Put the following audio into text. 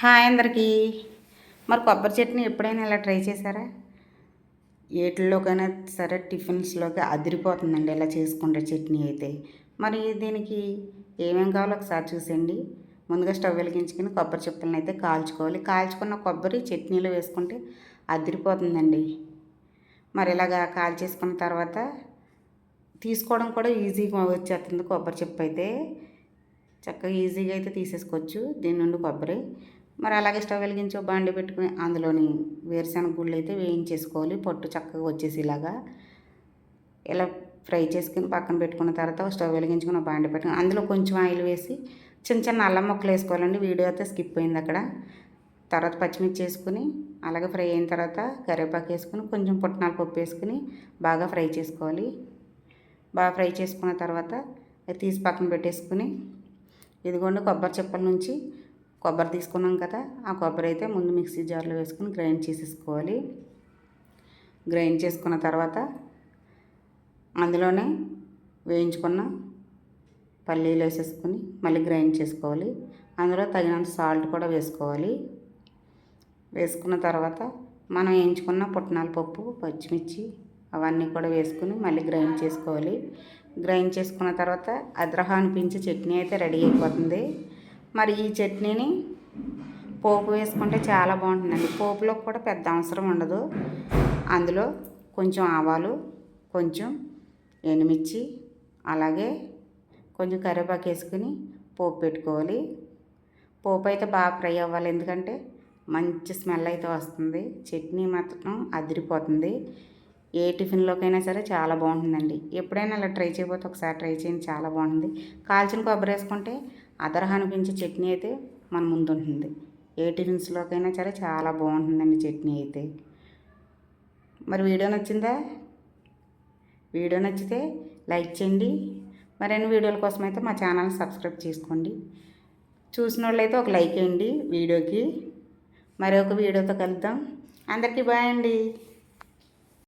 Hi అందరికీ. మరి కొబ్బరి చట్నీ ఎప్పుడైనా ఇలా ట్రై చేశారా? ఏటిల్లోకైనా సరే టిఫిన్స్లోకి అదిరిపోతుందండి ఇలా చేసుకుంటే చట్నీ అయితే. మరి దీనికి ఏమేమి కావాలో ఒకసారి చూసేయండి. ముందుగా స్టవ్ వెలిగించుకుని కొబ్బరి చిప్పలను అయితే కాల్చుకోవాలి. కాల్చుకున్న కొబ్బరి చట్నీలో వేసుకుంటే అదిరిపోతుందండి. మరి ఇలాగా కాల్చేసుకున్న తర్వాత తీసుకోవడం కూడా ఈజీగా వచ్చేస్తుంది కొబ్బరి చిప్ప అయితే చక్కగా ఈజీగా అయితే తీసేసుకోవచ్చు. దీని నుండి కొబ్బరి. మరి అలాగే స్టవ్ వెలిగించి బాండి పెట్టుకుని అందులోని వేరుశనగ గుళ్ళు అయితే వేయించేసుకోవాలి. పొట్టు చక్కగా వచ్చేసేలాగా ఇలా ఫ్రై చేసుకుని పక్కన పెట్టుకున్న తర్వాత స్టవ్ వెలిగించుకుని బాండి పెట్టుకుని అందులో కొంచెం ఆయిల్ వేసి చిన్న చిన్న అల్లం ముక్కలు వేసుకోవాలండి. వీడియో అయితే స్కిప్ అయింది అక్కడ. తర్వాత పచ్చిమిర్చి వేసుకుని అలాగే ఫ్రై అయిన తర్వాత కరివేపాకు వేసుకుని కొంచెం పుట్నాల పప్పు వేసుకుని బాగా ఫ్రై చేసుకోవాలి. బాగా ఫ్రై చేసుకున్న తర్వాత తీసి పక్కన పెట్టేసుకుని ఇదిగోండి కొబ్బరి చెప్పల నుంచి కొబ్బరి తీసుకున్నాం కదా ఆ కొబ్బరి అయితే ముందు మిక్సీ జార్లో వేసుకుని గ్రైండ్ చేసేసుకోవాలి. గ్రైండ్ చేసుకున్న తర్వాత అందులోనే వేయించుకున్న పల్లీలు వేసేసుకుని మళ్ళీ గ్రైండ్ చేసుకోవాలి. అందులో తగినంత సాల్ట్ కూడా వేసుకోవాలి. వేసుకున్న తర్వాత మనం వేయించుకున్న పుట్నాల పప్పు పచ్చిమిర్చి అవన్నీ కూడా వేసుకుని మళ్ళీ గ్రైండ్ చేసుకోవాలి. గ్రైండ్ చేసుకున్న తర్వాత అద్రహ అనిపించే చట్నీ అయితే రెడీ అయిపోతుంది. మరి ఈ చట్నీని పోపు వేసుకుంటే చాలా బాగుంటుందండి. పోపులో కూడా పెద్ద అవసరం ఉండదు. అందులో కొంచెం ఆవాలు కొంచెం ఎండుమిర్చి అలాగే కొంచెం కరివేపాకు వేసుకుని పోపు పెట్టుకోవాలి. పోపు అయితే బాగా ఫ్రై అవ్వాలి. ఎందుకంటే మంచి స్మెల్ అయితే వస్తుంది. చట్నీ మాత్రం అదిరిపోతుంది. ఏ టిఫిన్లోకైనా సరే చాలా బాగుంటుందండి. ఎప్పుడైనా అలా ట్రై చేయబోతే ఒకసారి ట్రై చేయండి. చాలా బాగుంటుంది. కాల్చిన కొబ్బరి వేసుకుంటే అదరహ అనిపించే చట్నీ అయితే మన ముందు ఉంటుంది ఏ టిఫిన్స్లోకైనా సరే చాలా బాగుంటుందండి చట్నీ అయితే. మరి వీడియో నచ్చిందా? వీడియో నచ్చితే లైక్ చేయండి. మరిన్ని వీడియోల కోసం అయితే మా ఛానల్ సబ్స్క్రైబ్ చేసుకోండి. చూసిన వాళ్ళైతే ఒక లైక్ వేయండి వీడియోకి. మరి ఒక వీడియోతో కలుద్దాం. అందరికీ బాయ్ అండి.